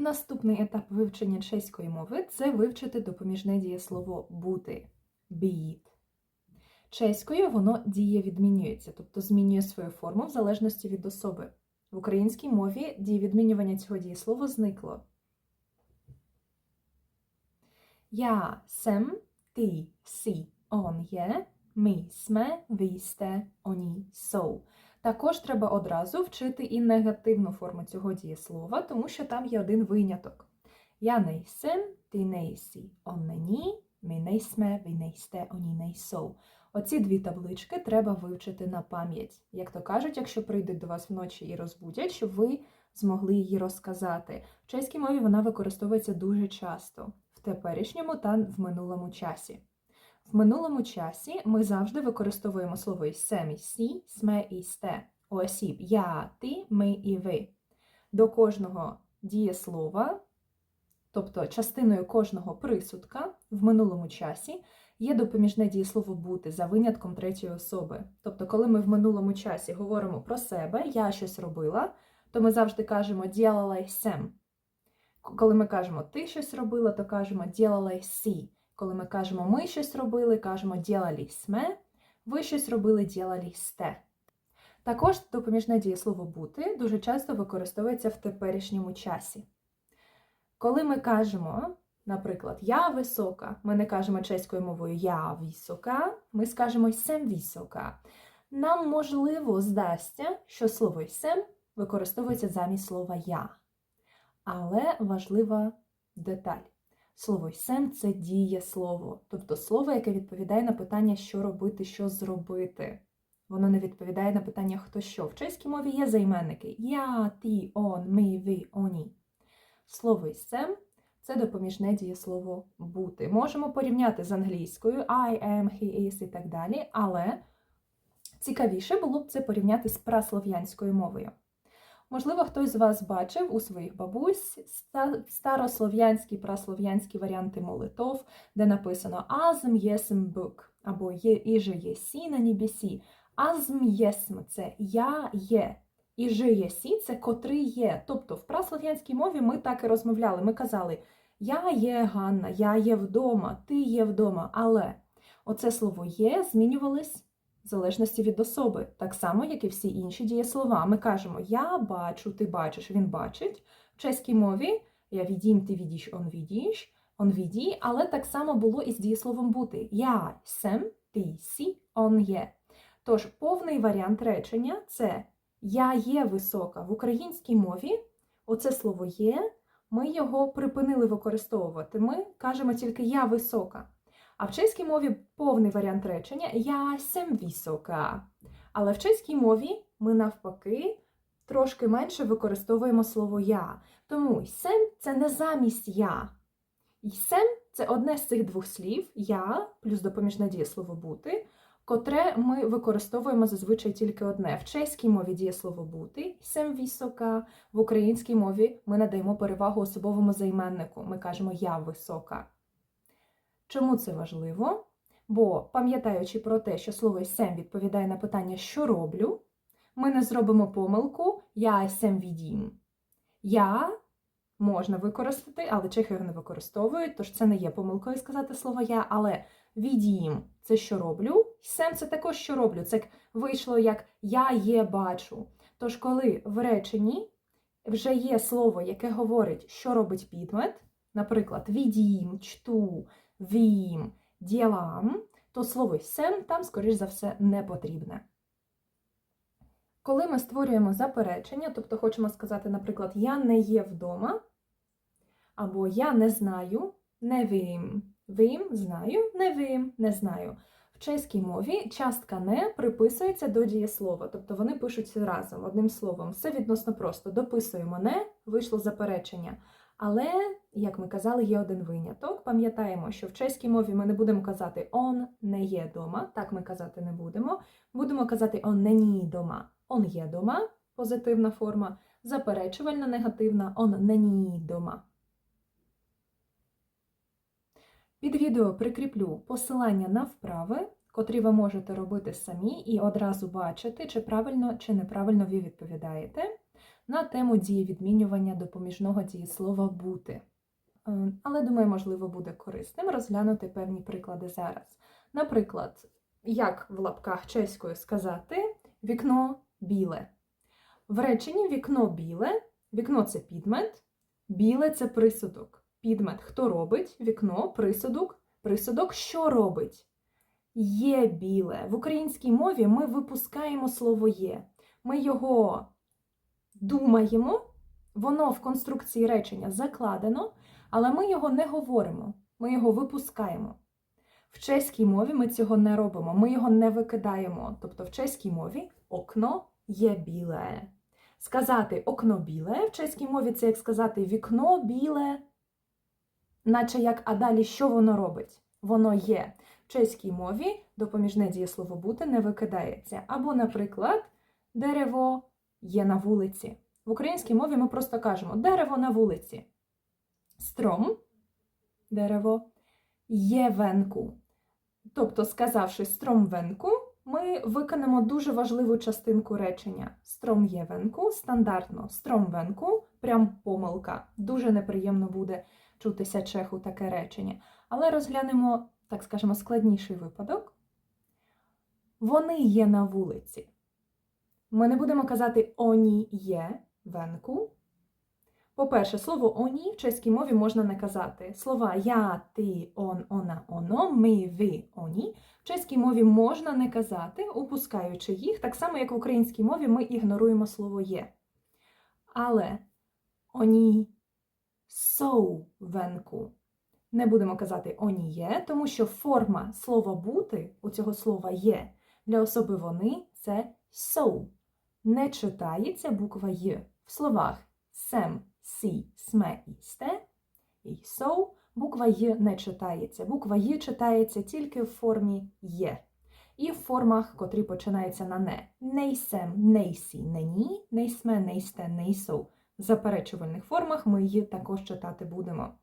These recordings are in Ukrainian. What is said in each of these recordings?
Наступний етап вивчення чеської мови це вивчити допоміжне дієслово бути být. Чеською воно діє відмінюється, тобто змінює свою форму в залежності від особи. В українській мові дієвідмінювання цього дієслова зникло. Я сем, ти сі, он є, ми сме, ви сте, оні сou. Також треба одразу вчити і негативну форму цього дієслова, тому що там є один виняток. Я nejsem, ти nejsi, он není, ми nejsme, ви nejste, oni nejsou. Оці дві таблички треба вивчити на пам'ять. Як то кажуть, якщо прийдуть до вас вночі і розбудять, щоб ви змогли її розказати. В чеській мові вона використовується дуже часто в теперішньому та в минулому часі. В минулому часі ми завжди використовуємо слово «сем» і «сі», «сме» і «сте» у осіб «я», «ти», «ми» і «ви». До кожного дієслова, тобто частиною кожного присудка в минулому часі є допоміжне дієслово бути за винятком третьої особи. Тобто, коли ми в минулому часі говоримо про себе, я щось робила, то ми завжди кажемо «ділала сем». Коли ми кажемо ти щось робила, то кажемо «ділала сі». Коли ми кажемо ми щось робили, кажемо «ділалі сме», ви щось робили «ділалі сте». Також допоміжне дієслово бути дуже часто використовується в теперішньому часі. Коли ми кажемо, наприклад, я висока, ми не кажемо чеською мовою я висока, ми скажемо сем висока. Нам можливо здасться, що слово сем використовується замість слова я. Але важлива деталь. Слово сем це дієслово, тобто слово, яке відповідає на питання, що робити, що зробити. Воно не відповідає на питання хто що. В чеській мові є займенники я, ти, он, ми, ви, оні. Слово сем це допоміжне дієслово бути. Можемо порівняти з англійською I am, he is і так далі, але цікавіше було б це порівняти з праслов'янською мовою. Можливо, хтось з вас бачив у своїх бабусь старослов'янські праслов'янські варіанти молитов, де написано Азм єсм бук або є іже єсі на небесі. Азм єсм це я є. І же єсі це котрий є. Тобто в праслов'янській мові ми так і розмовляли. Ми казали Я є Ганна, я є вдома, ти є вдома. Але оце слово є змінювалось в залежності від особи, так само, як і всі інші дієслова. Ми кажемо Я бачу, ти бачиш, він бачить. В чеській мові я відім, ти відіш, он відіш, он віді, але так само було і з дієсловом бути. Я сем, ти сі, он є. Тож повний варіант речення це я є висока. В українській мові оце слово є, ми його припинили використовувати. Ми кажемо тільки я висока. А в чеській мові повний варіант речення я сем висока. Але в чеській мові ми навпаки трошки менше використовуємо слово я. Тому сем це не замість я. І сем це одне з цих двох слів я плюс допоміжне дієслово бути котре ми використовуємо зазвичай тільки одне. В чеській мові дієслово бути сем висока, в українській мові ми надаємо перевагу особовому займеннику. Ми кажемо я висока. Чому це важливо? Бо, пам'ятаючи про те, що слово сем відповідає на питання, що роблю, ми не зробимо помилку я сем відім. Я можна використати, але чехи його не використовують, тож це не є помилкою сказати слово я, але відім це що роблю, сем це також що роблю. Це вийшло як я є бачу. Тож, коли в реченні вже є слово, яке говорить, що робить підмет, наприклад, відім, чту, вім, ділам, то слово сем там, скоріш за все, не потрібне. Коли ми створюємо заперечення, тобто хочемо сказати, наприклад, я не є вдома, або я не знаю, не вим. Вим знаю, не вим, не знаю. В чеській мові частка не приписується до дієслова, тобто вони пишуться разом, одним словом. Все відносно просто. Дописуємо не, вийшло заперечення. Але, як ми казали, є один виняток. Пам'ятаємо, що в чеській мові ми не будемо казати он не є дома, так ми казати не будемо. Будемо казати он не ні дома. Он є дома, позитивна форма, заперечувальна негативна, он не ні дома. Під відео прикріплю посилання на вправи, котрі ви можете робити самі і одразу бачити, чи правильно чи неправильно ви відповідаєте. На тему дієвідмінювання допоміжного дієслова бути. Е, Але думаю, можливо, буде корисним розглянути певні приклади зараз. Наприклад, як в лапках чеською сказати вікно біле. В реченні вікно біле, вікно це підмет, біле це присудок. Підмет хто робить? Вікно, присудок. Присудок що робить? Є біле. В українській мові ми випускаємо слово є. Ми його думаємо, воно в конструкції речення закладено, але ми його не говоримо, ми його випускаємо. В чеській мові ми цього не робимо, ми його не викидаємо. Тобто в чеській мові окно є біле. Сказати окно біле в чеській мові це як сказати вікно біле, наче як, а далі що воно робить? Воно є. В чеській мові допоміжне дієслово бути не викидається. Або, наприклад, дерево є на вулиці. В українській мові ми просто кажемо дерево на вулиці. Стром дерево є венку. Тобто, сказавши стром венку, ми виконаємо дуже важливу частинку речення. Стром є венку, стандартно стром венку, прям помилка. Дуже неприємно буде чутися чеху таке речення. Але розглянемо, так скажемо, складніший випадок. Вони є на вулиці. Ми не будемо казати оні є венку. По-перше, слово оні в чеській мові можна не казати. Слова я, ти, он, она, оно, ми, ви, оні. В чеській мові можна не казати, упускаючи їх, так само, як в українській мові ми ігноруємо слово є. Але оні соу венку. Не будемо казати оні є, тому що форма слова бути у цього слова є для особи вони це соу. Не читається буква Й. В словах сем, сі, сме і сте і соу буква Й не читається. Буква Й читається тільки в формі є. І в формах, котрі починаються на не. Нейсем, нейсі, нені, нейсме, нейсте, нейсоу. В заперечувальних формах ми її також читати будемо.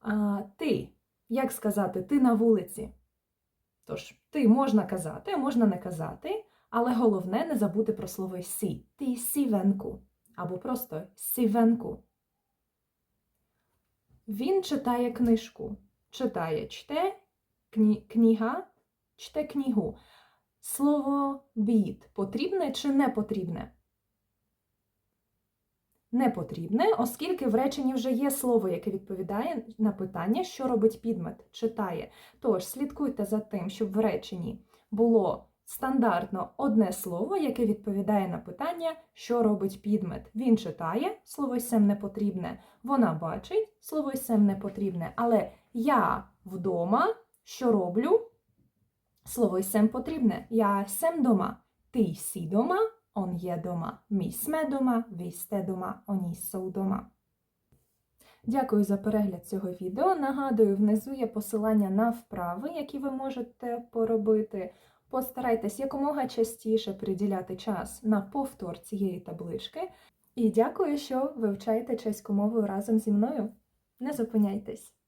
А, ти. Як сказати ти на вулиці? Тож, ти можна казати, а можна не казати, але головне не забути про слово сі. Ти сівенку. Або просто сівенку. Він читає книжку. Читає чте, кні, книга, чте книгу. Слово біт потрібне чи не потрібне? Не потрібне, оскільки в реченні вже є слово, яке відповідає на питання, що робить підмет, читає. Тож слідкуйте за тим, щоб в реченні було стандартно одне слово, яке відповідає на питання, що робить підмет. Він читає, слово сем не потрібне. Вона бачить, слово сем не потрібне. Але я вдома, що роблю? Слово сем потрібне. Я сем дома. Ти сі дома, он є дома. Ми сме дома, ви сте дома, оні сou дома. Дякую за перегляд цього відео. Нагадую, внизу є посилання на вправи, які ви можете поробити. Постарайтесь якомога частіше приділяти час на повтор цієї таблички. І дякую, що вивчаєте чеську мову разом зі мною. Не зупиняйтесь!